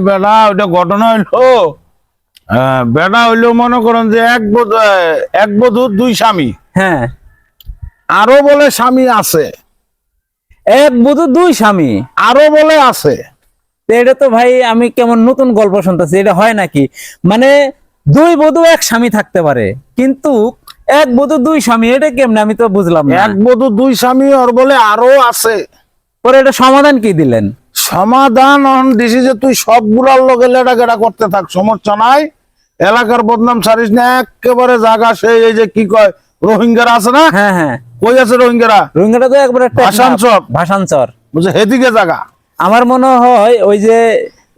বেড়া ওটা ঘটনা হইল আহ, বেড়া হইল মনে করেন যে এক বধূ এক বধূর দুই স্বামী। হ্যাঁ। আরও বলে স্বামী আছে। এক বধূ দুই স্বামী। আরও বলে আছে। এটা তো ভাই আমি কেমন নতুন গল্প শুনতেছি এটা হয় নাকি? মানে দুই বধূ এক স্বামী থাকতে পারে কিন্তু এক বধূ দুই স্বামী এটা কেমনে আমি তো বুঝলাম না। এক বধূ দুই স্বামী ওর বলে আরও আছে। পরে এটা সমাধান কি দিলেন? সমাধান অন দিছি যে তুই সবগুলার লগে লেটা গেটা করতে থাক সমস্যা নাই। এলাকার বদনাম ছাড়িস না একেবারে জায়গা সেই এই যে কি কয় রোহিঙ্গারা আছে না? হ্যাঁ হ্যাঁ। কই আছে রোহিঙ্গারা? রোহিঙ্গাটা তো একবারে ভাষাঞ্চর। ভাষাঞ্চর বুঝছে হেদিকে জায়গা আমার মনে হয় ওই যে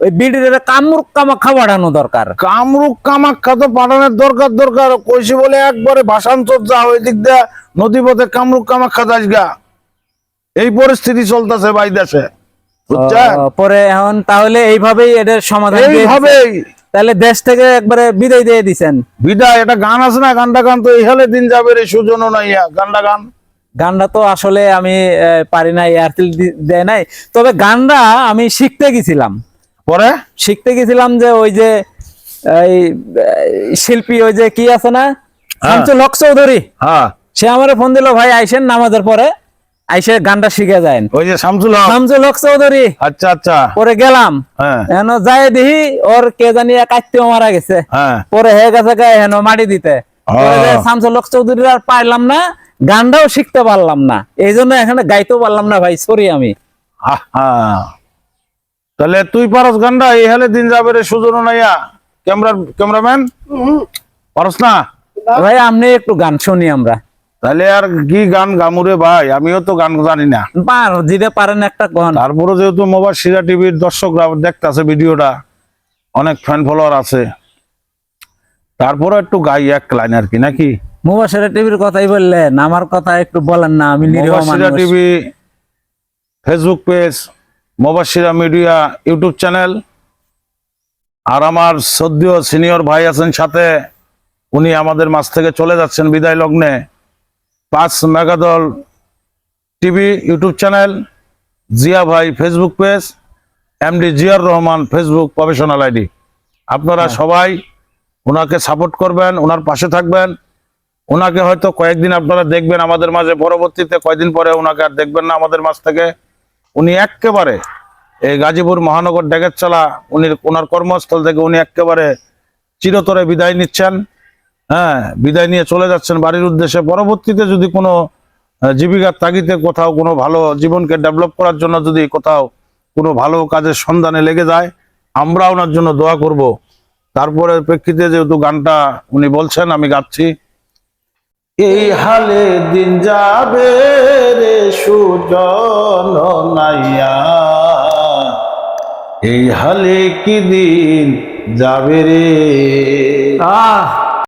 ওই বিডির কামরুক কামাখা বাড়ানো দরকার। কামরূপ কামাখ্যা তো পাঠানোর দরকার দরকার। কইছি বলে একবারে ভাষান্তর যা ওই দিক দিয়ে নদীপথে কামরূপ কামাখ্যা যাস গা। এই পরিস্থিতি চলতেছে ভাই দেশে। পরে এখন তাহলে এইভাবেই এটার সমাধান এইভাবেই। তাহলে দেশ থেকে একবারে বিদায় দিয়ে দিছেন বিদায় এটা গান আছে না? গানটা গান তো দিন যাবে রে ইয়া, গানটা গান। গানটা তো আসলে আমি পারি নাই এয়ারটেল দেয় নাই। তবে গানটা আমি শিখতে গেছিলাম। পরে? শিখতে গেছিলাম যে ওই যে এই শিল্পী ওই যে কি আছে না? শামসুল হক চৌধুরী। হ্যাঁ। সে আমার ফোন দিল ভাই আইসেন নামাজের পরে। আইসে গানটা শিখে যায় ওই যে শামসুল হক। শামসুল হক চৌধুরী। আচ্ছা আচ্ছা। পরে গেলাম। হ্যাঁ। হেন যাই দেখি ওর কে জানি এক আত্মীয় মারা গেছে। হ্যাঁ। পরে হে গেছে গায়ে হেন মাটি দিতে। পরে ও। যে শামসুল হক চৌধুরী আর পারলাম না গানটাও শিখতে পারলাম না। এই জন্য এখানে গাইতেও পারলাম না ভাই সরি আমি। তাহলে তুই পারস গানটা এই হালে দিন যাবে রে সুজনও নাইয়া। ক্যামেরার ক্যামেরাম্যান? পারস না? ভাই আপনি একটু গান শুনি আমরা। তাহলে আর কি গান গামুরে ভাই? আমিও তো গান জানি না। পার যেটা পারেন একটা গান। তারপরে যেহেতু মোবাইল সিরা টিভির দর্শকরা দেখতেছে ভিডিওটা অনেক ফ্যান ফলোয়ার আছে। তারপরে একটু গাই এক লাইন আর কি নাকি? মুবাসের টিভির কথাই বললেন আমার কথা একটু বলেন না আমি নিরীহ মানুষ। টিভি ফেসবুক পেজ মোবাসিরা মিডিয়া ইউটিউব চ্যানেল আর আমার সদ্য সিনিয়র ভাই আছেন সাথে উনি আমাদের মাছ থেকে চলে যাচ্ছেন বিদায় লগ্নে। পাঁচ মেগাদল টিভি ইউটিউব চ্যানেল জিয়া ভাই ফেসবুক পেজ এমডি জিয়ার রহমান ফেসবুক প্রফেশনাল আইডি। আপনারা সবাই ওনাকে সাপোর্ট করবেন ওনার পাশে থাকবেন। ওনাকে হয়তো কয়েকদিন আপনারা দেখবেন আমাদের মাঝে পরবর্তীতে কয়েকদিন পরে ওনাকে আর দেখবেন না আমাদের মাঝ থেকে। উনি একেবারে এই গাজীপুর মহানগর ডেকেরচালা উনি ওনার কর্মস্থল থেকে উনি একেবারে চিরতরে বিদায় নিচ্ছেন। হ্যাঁ বিদায় নিয়ে চলে যাচ্ছেন বাড়ির উদ্দেশ্যে। পরবর্তীতে যদি কোনো জীবিকার তাগিদে কোথাও কোনো ভালো জীবনকে ডেভেলপ করার জন্য যদি কোথাও কোনো ভালো কাজের সন্ধানে লেগে যায়, আমরা ওনার জন্য দোয়া করব। তারপরে প্রেক্ষিতে যেহেতু গানটা উনি বলছেন, আমি গাচ্ছি। এই হালে দিন যাবে রে সুজন নাইয়া। এই হালে কি দিন যাবে রে? আহ!